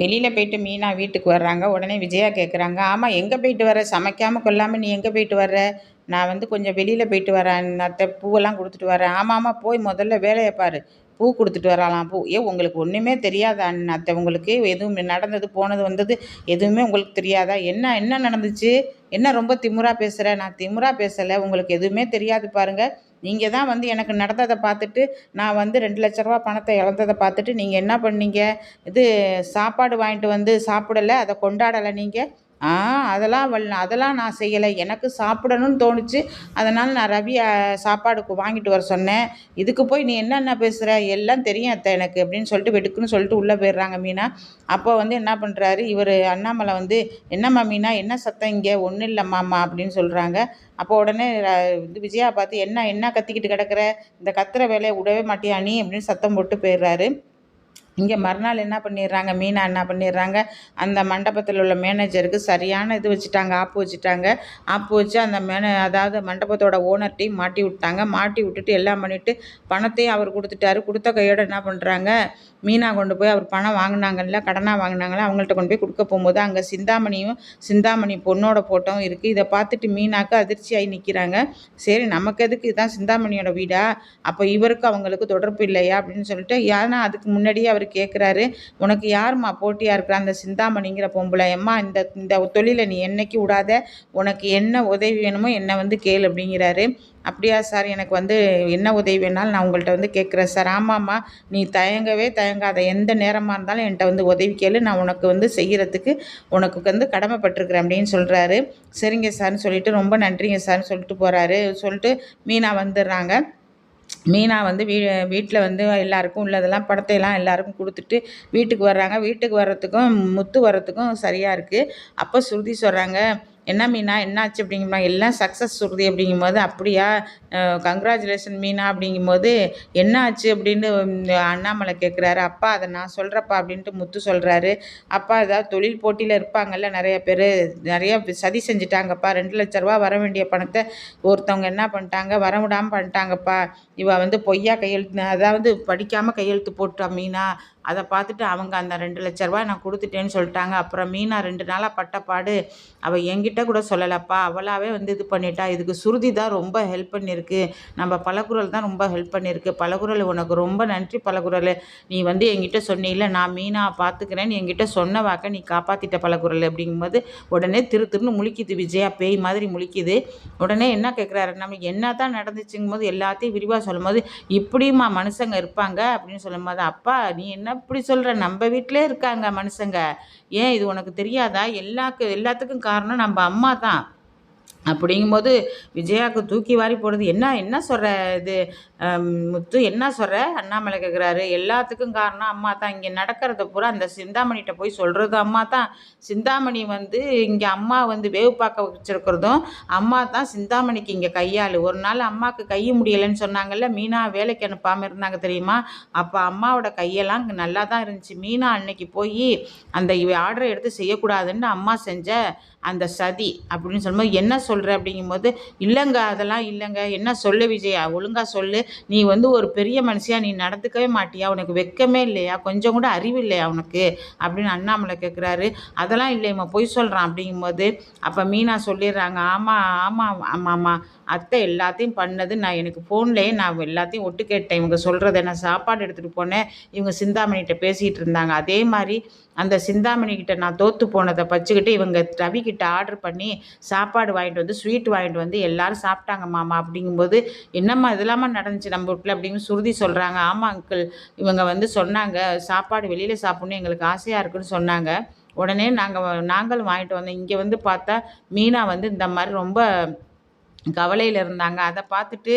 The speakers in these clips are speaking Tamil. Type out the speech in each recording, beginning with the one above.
வெளியில் போயிட்டு மீனா வீட்டுக்கு வர்றாங்க. உடனே விஜயா கேட்குறாங்க ஆமாம் எங்கே போயிட்டு வர? சமைக்காமல் கொல்லாமல் நீ எங்கே போயிட்டு வர்ற? நான் வந்து கொஞ்சம் வெளியில் போயிட்டு வரேன். அத்தை பூவெல்லாம் கொடுத்துட்டு வரேன். ஆமாம் ஆமாம் போய் முதல்ல வேலையை பாரு. பூ கொடுத்துட்டு வரலாம் பூ. ஏ உங்களுக்கு ஒன்றுமே தெரியாதா அத்தை உங்களுக்கு எதுவும் நடந்தது போனது வந்தது எதுவுமே உங்களுக்கு தெரியாதா? என்ன என்ன நடந்துச்சு? என்ன ரொம்ப திமிரா பேசுகிற நான் திமிரா பேசலை. உங்களுக்கு எதுவுமே தெரியாது பாருங்கள் நீங்கள் தான் வந்து எனக்கு நடந்ததை பார்த்துட்டு நான் வந்து ரெண்டு லட்ச ரூபா பணத்தை இழந்ததை பார்த்துட்டு நீங்கள் என்ன பண்ணீங்க? இது சாப்பாடு வாங்கிட்டு வந்து சாப்பிடலை அதை கொண்டாடலை நீங்கள் ஆ அதெல்லாம் வல் அதெல்லாம் நான் செய்யலை. எனக்கு சாப்பிடணும்னு தோணுச்சு. அதனால் நான் ரவி சாப்பாடுக்கு வாங்கிட்டு வர சொன்னேன். இதுக்கு போய் நீ என்னென்ன பேசுகிற எல்லாம் தெரியும் அத்தை எனக்கு அப்படின்னு சொல்லிட்டு வெடுக்குன்னு சொல்லிட்டு உள்ளே போயிடுறாங்க மீனா. அப்போ வந்து என்ன பண்ணுறாரு இவர் அண்ணாமலை வந்து என்னம்மா மீனா என்ன சத்தம் இங்கே? ஒன்றும் இல்லைம்மாம்மா அப்படின்னு சொல்கிறாங்க அப்போ உடனே இது விஜயா பார்த்து என்ன என்ன கத்திக்கிட்டு கிடக்குற? இந்த கத்துற வேலையை விடவே மாட்டியா நீ? அப்படின்னு சத்தம் போட்டு போயிடுறாரு. இங்கே மறுநாள் என்ன பண்ணிடுறாங்க? மீனா என்ன பண்ணிடுறாங்க? அந்த மண்டபத்தில் உள்ள மேனேஜருக்கு சரியான இது வச்சுட்டாங்க ஆப்பு வச்சுட்டாங்க. ஆப்பு வச்சு அந்த மேன அதாவது மண்டபத்தோட ஓனர்ட்டையும் மாட்டி விட்டாங்க. மாட்டி விட்டுட்டு எல்லாம் பண்ணிவிட்டு பணத்தையும் அவர் கொடுத்துட்டாரு. கொடுத்த கையோடு என்ன பண்ணுறாங்க மீனா கொண்டு போய் அவர் பணம் வாங்கினாங்கல்ல கடனாக வாங்கினாங்கல்ல அவங்கள்ட்ட கொண்டு போய் கொடுக்க போகும்போது அங்கே சிந்தாமணியும் சிந்தாமணி பொண்ணோட ஃபோட்டோவும் இருக்குது இதை பார்த்துட்டு மீனாக்கு அதிர்ச்சியாகி நிற்கிறாங்க சரி நமக்கு எதுக்கு? இதுதான் சிந்தாமணியோட வீடா? அப்போ இவருக்கு அவங்களுக்கு தொடர்பு இல்லையா? அப்படின்னு சொல்லிட்டு ஏன்னா அதுக்கு முன்னாடியே அவர் அவர் கேட்குறாரு உனக்கு யாரும்மா போட்டியாக இருக்கிற அந்த சிந்தாமணிங்கிற பொம்பளை? அம்மா இந்த இந்த தொழிலை நீ என்னைக்கு விடாத? உனக்கு என்ன உதவி வேணுமோ என்னை வந்து கேள் அப்படிங்கிறாரு. அப்படியா சார் எனக்கு வந்து என்ன உதவி வேணாலும் நான் உங்கள்கிட்ட வந்து கேட்குறேன் சார். ஆமாம்மா நீ தயங்கவே தயங்காத. எந்த நேரமாக இருந்தாலும் என்கிட்ட வந்து உதவி கேளு. நான் உனக்கு வந்து செய்கிறதுக்கு உனக்கு வந்து கடமைப்பட்டிருக்கிறேன் அப்படின்னு சொல்கிறாரு சரிங்க சார்னு சொல்லிட்டு ரொம்ப நன்றிங்க சார்னு சொல்லிட்டு போகிறாரு சொல்லிட்டு மீனா வந்துடுறாங்க. மீனா வந்து வீ வீட்டில் வந்து எல்லாருக்கும் உள்ளதெல்லாம் படத்தையெல்லாம் எல்லாருக்கும் கொடுத்துட்டு வீட்டுக்கு வர்றாங்க. வீட்டுக்கு வர்றதுக்கும் முத்து வர்றதுக்கும் சரியாக இருக்குது அப்போ ஸ்ருதி சொல்கிறாங்க என்ன மீனா என்னாச்சு அப்படிங்குமா எல்லாம் சக்ஸஸ் சுருதி அப்படிங்கும்போது அப்படியா? கங்க்ராச்சுலேஷன் மீனா அப்படிங்கும்போது என்ன ஆச்சு அப்படின்னு அண்ணாமலை கேட்குறாரு அப்பா அதை நான் சொல்கிறப்பா அப்படின்ட்டு முத்து சொல்கிறாரு அப்பா ஏதாவது தொழில் போட்டியில் இருப்பாங்கல்ல நிறைய பேர் நிறைய சதி செஞ்சுட்டாங்கப்பா. ரெண்டு லட்ச ரூபா வர வேண்டிய பணத்தை ஒருத்தவங்க என்ன பண்ணிட்டாங்க? வர விடாமல் பண்ணிட்டாங்கப்பா. இவள் வந்து பொய்யா கையெழுத்து அதாவது படிக்காமல் கையெழுத்து போட்டா மீனா. அதை பார்த்துட்டு அவங்க அந்த ரெண்டு லட்ச ரூபாய் நான் கொடுத்துட்டேன்னு சொல்லிட்டாங்க. அப்புறம் மீனா ரெண்டு நாளாக பட்டப்பாடு. அவள் என்கிட்ட கூட சொல்லலப்பா. அவளாவே வந்து இது பண்ணிட்டா. இதுக்கு சுருதி தான் ரொம்ப ஹெல்ப் பண்ணியிருக்கு நம்ம பலகுரல் தான் ரொம்ப ஹெல்ப் பண்ணியிருக்கு பலகுரல் உனக்கு ரொம்ப நன்றி பலகுரல் நீ வந்து என்கிட்ட சொன்னீல நான் மீனா பார்த்துக்கிறேன்னு என்கிட்ட சொன்ன வாக்க நீ காப்பாற்றிட்ட பலகுரல் அப்படிங்கும்போது உடனே திரு திருன்னு முழிக்குது விஜயா. பேய் மாதிரி முழிக்குது. உடனே என்ன கேட்குறாரு நம்ம என்ன தான் நடந்துச்சுங்கும் போது எல்லாத்தையும் விரிவாக சொல்லும்போது இப்படியுமா மனுஷங்க இருப்பாங்க அப்படின்னு சொல்லும்போது அப்பா நீ என்ன இப்படி சொல்கிற நம்ம வீட்டிலே இருக்காங்க மனுஷங்க. ஏன் இது உனக்கு தெரியாதா? எல்லாக்கு எல்லாத்துக்கும் காரணம் நம்ம அம்மா தான். அப்படிங்கும்போது விஜயாவுக்கு தூக்கி வாரி போடுறது என்ன என்ன சொல்கிற இது? முத்து என்ன சொல்கிற அண்ணாமலை கேட்குறாரு எல்லாத்துக்கும் காரணம் அம்மா தான். இங்கே நடக்கிறத பூரா அந்த சிந்தாமணிகிட்ட போய் சொல்கிறது அம்மா தான். சிந்தாமணி வந்து இங்கே அம்மா வந்து வேவு பார்க்க வச்சுருக்கிறதும் அம்மா தான் சிந்தாமணிக்கு இங்கே கையாள். ஒரு நாள் அம்மாவுக்கு கை முடியலைன்னு சொன்னாங்கல்ல மீனா வேலைக்கு அனுப்பாமல் இருந்தாங்க தெரியுமா? அப்போ அம்மாவோட கையெல்லாம் இங்கே நல்லா தான் இருந்துச்சு. மீனா அன்னைக்கு போய் அந்த ஆர்டரை எடுத்து செய்யக்கூடாதுன்னு அம்மா செஞ்ச அந்த சதி அப்படின்னு சொல்லும்போது என்ன சொல்கிற அப்படிங்கும்போது இல்லைங்க அதெல்லாம் இல்லைங்க. என்ன சொல்லு விஜயா? ஒழுங்காக சொல்லு. நீ வந்து ஒரு பெரிய மனுஷியாக நீ நடந்துக்கவே மாட்டியா? உனக்கு வெக்கமே இல்லையா? கொஞ்சம் கூட அறிவு இல்லையா உனக்கு? அப்படின்னு அண்ணாமலை கேட்குறாரு அதெல்லாம் இல்லையம்மா பொய் சொல்கிறான் அப்படிங்கும்போது அப்போ மீனா சொல்லிடுறாங்க ஆமாம் ஆமாம் ஆமாம் ஆமாம் அத்தை எல்லாத்தையும் பண்ணது நான் எனக்கு ஃபோன்லேயே நான் எல்லாத்தையும் ஒட்டு கேட்டேன் இவங்க சொல்கிறத நான் சாப்பாடு எடுத்துகிட்டு போனேன். இவங்க சிந்தாமணிகிட்ட பேசிகிட்டு இருந்தாங்க. அதே மாதிரி அந்த சிந்தாமணிக்கிட்ட நான் தோற்று போனதை வச்சுக்கிட்டு இவங்க ரவிக்கிட்ட ஆர்டர் பண்ணி சாப்பாடு வாங்கிட்டு வந்து ஸ்வீட் வாங்கிட்டு வந்து எல்லாரும் சாப்பிட்டாங்க மாமா அப்படிங்கும்போது என்னம்மா இதெல்லாமா நடந்துச்சு நம்ம வீட்டில் அப்படின்னு சுருதி சொல்கிறாங்க ஆமாம் அங்கிள் இவங்க வந்து சொன்னாங்க சாப்பாடு வெளியில் சாப்பிட்ணும் எங்களுக்கு ஆசையாக இருக்குன்னு சொன்னாங்க. உடனே நாங்கள் நாங்களும் வாங்கிட்டு வந்தோம். இங்கே வந்து பார்த்தா மீனா வந்து இந்த மாதிரி ரொம்ப கவலையில் இருந்தாங்க. அதை பார்த்துட்டு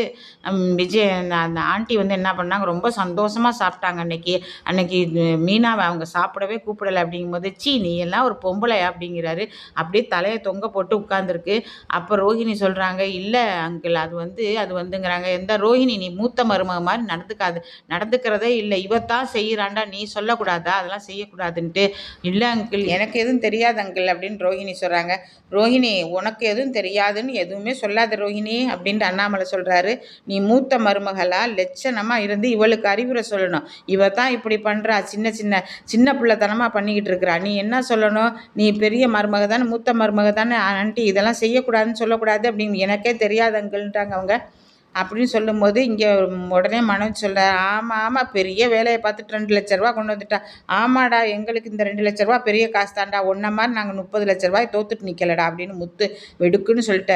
விஜய் அந்த ஆண்டி வந்து என்ன பண்ணாங்க? ரொம்ப சந்தோஷமாக சாப்பிட்டாங்க அன்னைக்கு. அன்னைக்கு மீனாவை அவங்க சாப்பிடவே கூப்பிடலை அப்படிங்கும்போது சீ நீ எல்லாம் ஒரு பொம்பளை அப்படிங்கிறாரு. அப்படியே தலையை தொங்க போட்டு உட்காந்துருக்கு அப்போ ரோஹிணி சொல்கிறாங்க இல்லை அங்கிள் அது வந்து அது வந்துங்கிறாங்க. எந்த ரோஹிணி நீ மூத்த மருமக மாதிரி நடந்துக்காது நடந்துக்கிறதே இல்லை. இவத்தான் செய்கிறாண்டா நீ சொல்லக்கூடாதா? அதெல்லாம் செய்யக்கூடாதுன்ட்டு. இல்லை அங்கிள் எனக்கு எதுவும் தெரியாது அங்கிள் அப்படின்னு ரோஹிணி சொல்கிறாங்க ரோஹிணி உனக்கு எதுவும் தெரியாதுன்னு எதுவுமே சொல்லாத பண்ணாத ரோஹிணி அப்படின்ட்டு அண்ணாமலை சொல்கிறாரு நீ மூத்த மருமகளாக லட்சணமாக இருந்து இவளுக்கு அறிவுரை சொல்லணும். இவ தான் இப்படி பண்ணுறா சின்ன சின்ன சின்ன பிள்ளைத்தனமாக பண்ணிக்கிட்டு இருக்கிறா. நீ என்ன சொல்லணும்? நீ பெரிய மருமக தானே மூத்த மருமக தானே ஆண்டி இதெல்லாம் செய்யக்கூடாதுன்னு சொல்லக்கூடாது அப்படின்னு எனக்கே தெரியாதங்கள்ன்றாங்க அவங்க. அப்படின்னு சொல்லும்போது இங்கே உடனே மனோஜ் சொல்ல ஆமாம் ஆமாம் பெரிய வேலையை பார்த்துட்டு ரெண்டு லட்ச ரூபா கொண்டு வந்துட்டா. ஆமாடா எங்களுக்கு இந்த ரெண்டு லட்ச ரூபா பெரிய காசு தான்டா. ஒன்றை மாதிரி நாங்கள் முப்பது லட்ச ரூபாய் தோத்துட்டு நிற்கலடா அப்படின்னு முத்து வெடுக்குன்னு சொல்லிட்டாரு.